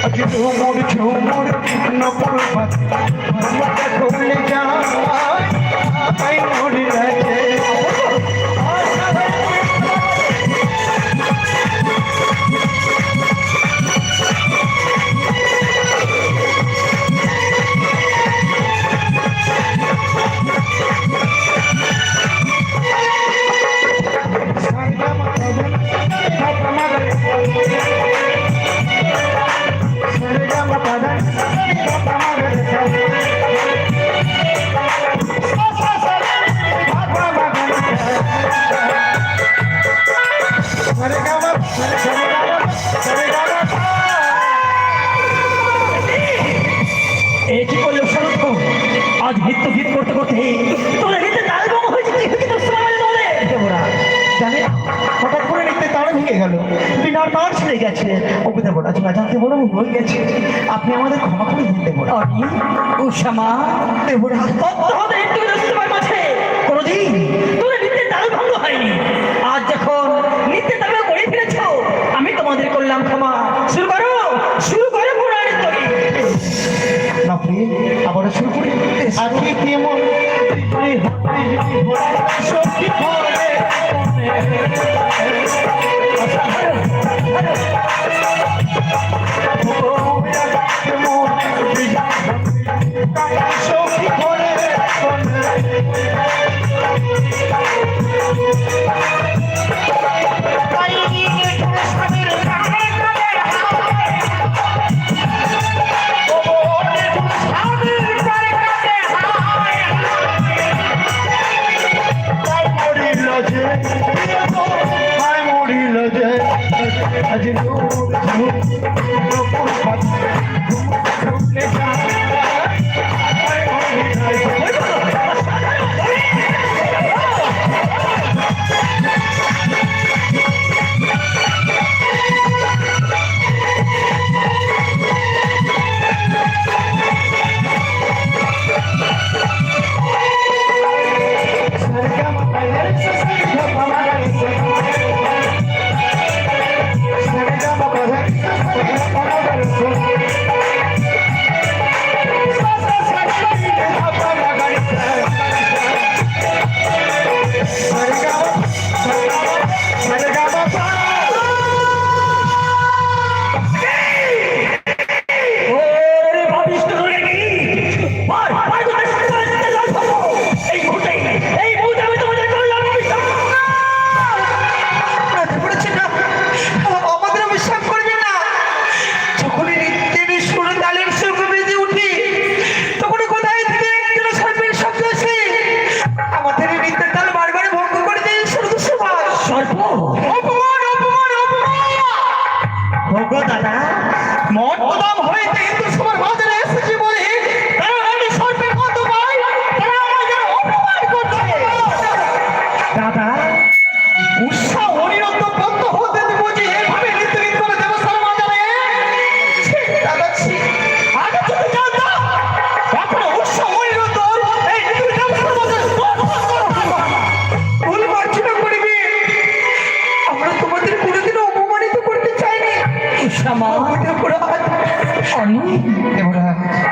আজ ঝুমুর ঝুমুর নকুল পাখি ভরমটা ঢুলে যায় মরি লাগে এই ভেঙে গেল। ছেড়ে গেছে। ওকে তোমরা জানতে বড় ভুল হয়ে গেছে। আপনি আমাদের ক্ষমা করে দিন দেবরা। অনি উষামা কোনোদিন। তোর নিত্যের তাল ভঙ্গ হয়নি। আজ যখন নিত্যের তাল করে ফেলেছ আমি তোমাদের করলাম ক্ষমা। শুরু করো শুরু করো পুরাণের তরি না প্রিয় আবার শুরু করি আজকে কেমন সত্যি দাদা মর্মদাম হইতে হিন্দু সবার বাজারে এসেছি বলে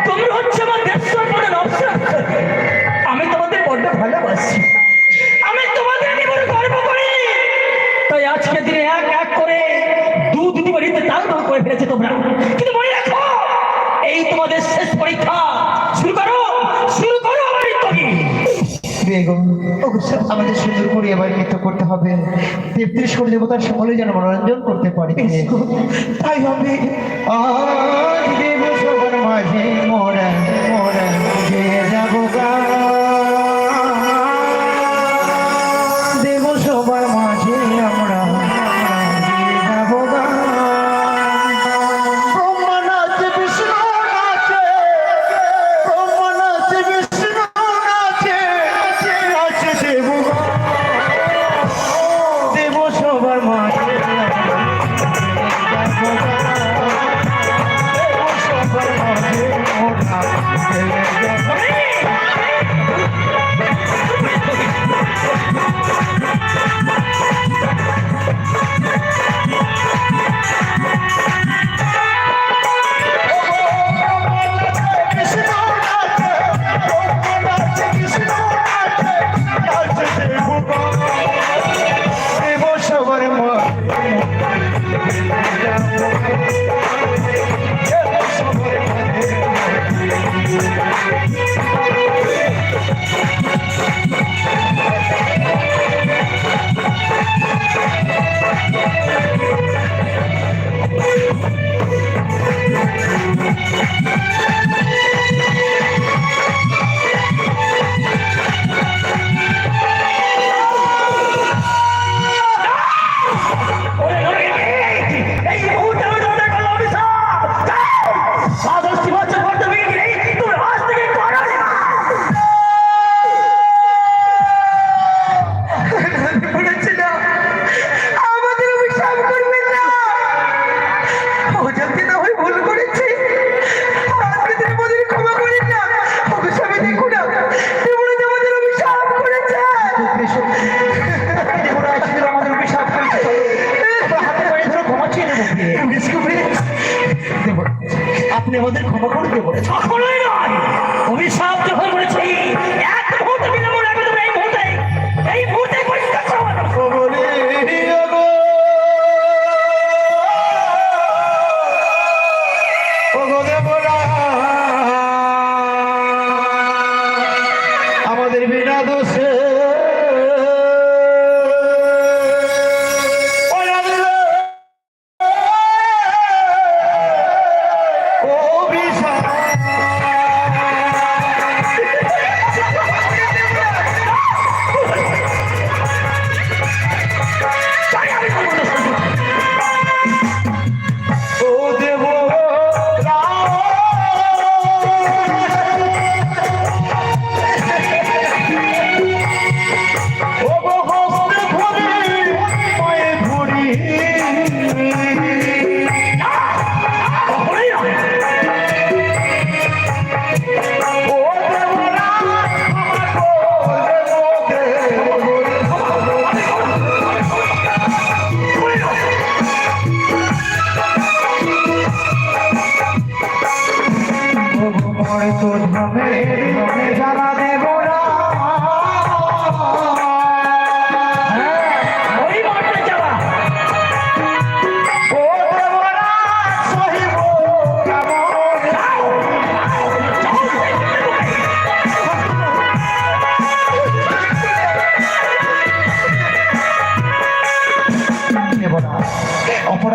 তোমরা হচ্ছে আমার দেশের আমি তোমাদের বড্ড ভালোবাসি। আমি তোমাদের নিয়ে গর্ব করি। তাই আজকে দিনে এক এক করে দু দুটি বাড়িতে তাল তাল করে ফেলেছে তোমরা। কিন্তু মনে রাখো এই তোমাদের শেষ পরীক্ষা। শুরু করো শুরু করো আমার আমাদের সুন্দর করে এবার করতে হবে। তেত্রিশ কোটি দেবতার সকলে যেন মনোরঞ্জন করতে পারে। তাই হবে। আজ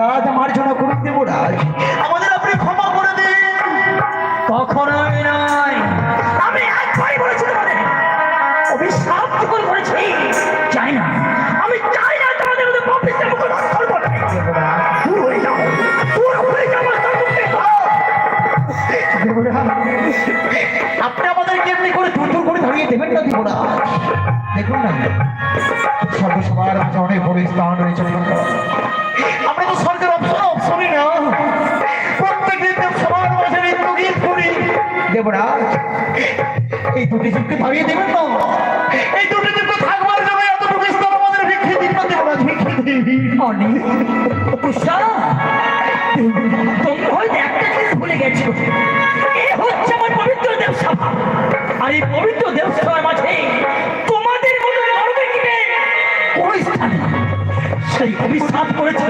অপরাধ আমার জন্য করুন দেবরাজ আমাদের আপনি ক্ষমা করে দিন। কখনোই আমি একবারই বলেছি তোমাদের। করেছি চাই না। আমি চাই না তোমাদের মধ্যে পাপিষ্টের মুখে বাস করব। দূর যাও। দূর যাও, আমার তার মুখে দেবরাজ আপনি করে দূর দূর করে ধরিয়ে দেবেন না, দেবরাজ? দেখুন না। সর্বসভার মাঝে অনেক বড় স্থান রয়েছে। আমরা তো স্বর্গের অপশন অপশনই না প্রত্যেক দিন সবার মাঝে নিত্য গীত করি দেবরাজ এই দুটি জীবকে ধরিয়ে দেবেন না এই দুটি জীবকে থাকবার জন্য এতটুকু স্থান আমাদের ভিক্ষে দিন না দেবরাজ ভিক্ষে দিন। অনেক উষা তোমরা হয়তো একটা জিনিস ভুলে গেছো। এ হচ্ছে আমার পবিত্র দেবসভা। আর এই পবিত্র দেবসভার মাঝে তোমাদের মতো নরমেকিনে কোনো স্থান নেই। সেই অভিশাপ করেছে।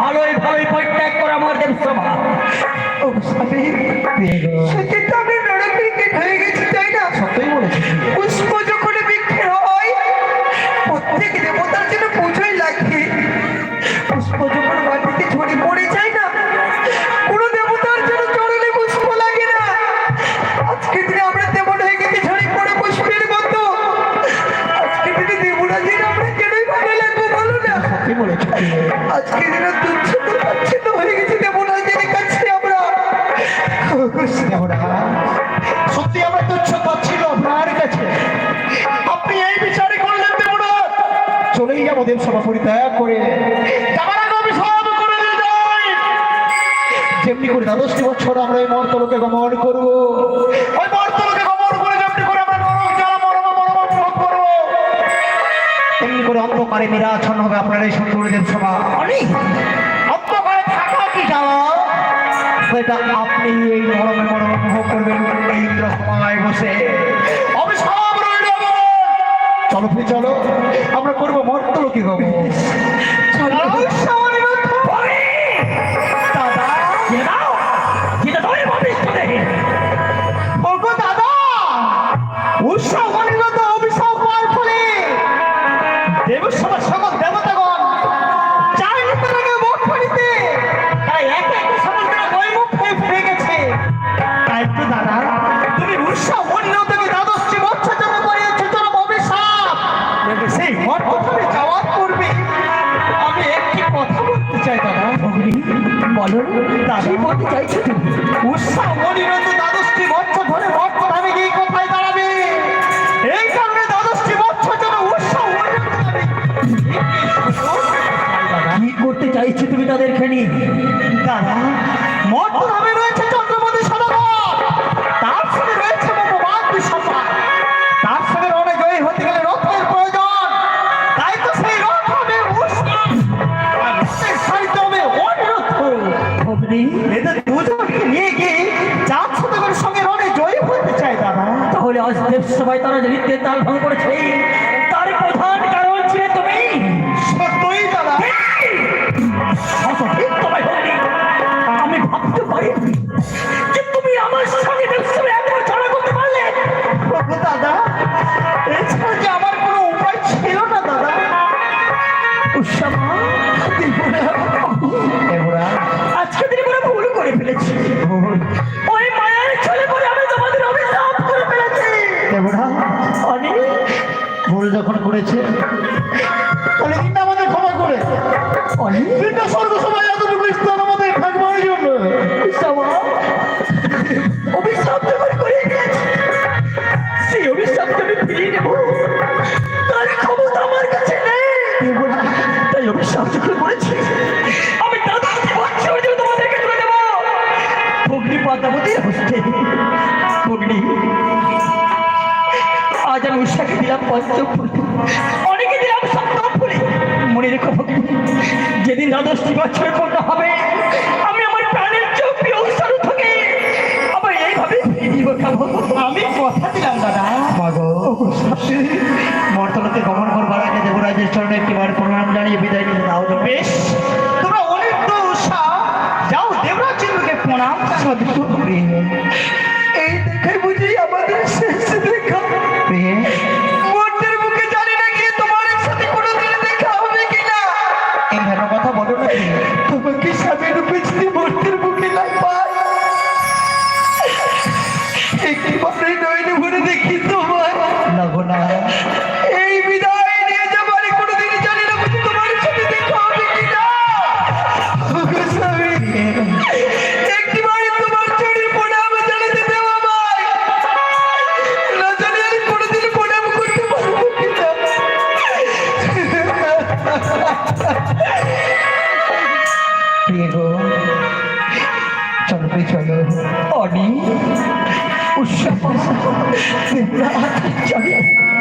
ভালোই ভালোই পরিত্যাগ করে আমার দেবসভা। ও স্বামী সেক্ষেত্রে আমি যাব দেবসভা পরিত্যাগ করে। যেমনি করে দ্বাদশটি বছর আমরা এই মর্তলোকে গমন করব। ওই মর্তলোকে গমন করে যেমনি করে আমরা নরক জ্বালা মরম মরম ভোগ করব। তেমনি করে অন্ধকারে নিরাচ্ছন্ন হবে আপনার এই সুন্দর দেবসভা অনেক অন্ধকারে থাকা কি যাওয়া? সেটা আপনি এই মরমে মরম উপভোগ করবেন এই বসে। চলো ফিরে চলো। মর্তলোকে গমন বলো কি বলতে চাইছো তুমি উৎসাহ মনিরত দ্বাদশটি বছর ধরে বর্তমান আমি গিয়ে কোথায় দাঁড়াবে? এই কারণে দ্বাদশটি বছর জন্য উৎসাহ কি করতে চাইছি তুমি তাদেরকে নিয়ে? দেব সবাই তারা যে নৃত্যের তাল ভঙ্গ করেছে। তার প্রধান কারণ ছিল তুমি। সত্যই ভগ্নি আমি ভাবতে পারি যে তুমি আমার সঙ্গে দেব সবাই একবার ছড়া করতে পারলে। প্রভু দাদা এছাড়া যে আমার কোনো উপায় ছিল না দাদা? আজকে ভুল করে ফেলেছি। করেছে আমাদের ক্ষমা করে। অনেক তিনটা স্বর্গ সবাই এতটুকু স্থান আমাদের থাকবার জন্য। উৎসমা অভিশাপ যখন করে সেই অভিশাপ আমি ফিরিয়ে নেব। তার ক্ষমতা আমার কাছে নেই। তাই অভিশাপ যখন করেছি। আমি তাদের বছর জন্য তোমাদেরকে তুলে দেবো। ভগ্নি পদ্মাবতীর হস্তে। ভগ্নি। আজ আমি উষাকে দিলাম পঞ্চম ফুল অনেকে দিলাম সপ্তম ফুলে। মনে রেখো যেদিন দ্বাদশটি বছর পূর্ণ হবে আমি আমার প্রাণের চোখ উষারু থেকে আবার এইভাবে আমি কথা দিলাম দাদা। মাগো। মর্তলোকে গমন করবার আগে দেবরাজের চরণে একটিবার প্রণাম জানিয়ে বিদায় নিতে দাও বেশ। তোমরা অনেক উৎসাহ যাও দেবরাজ প্রণাম। জানাও। Yeah.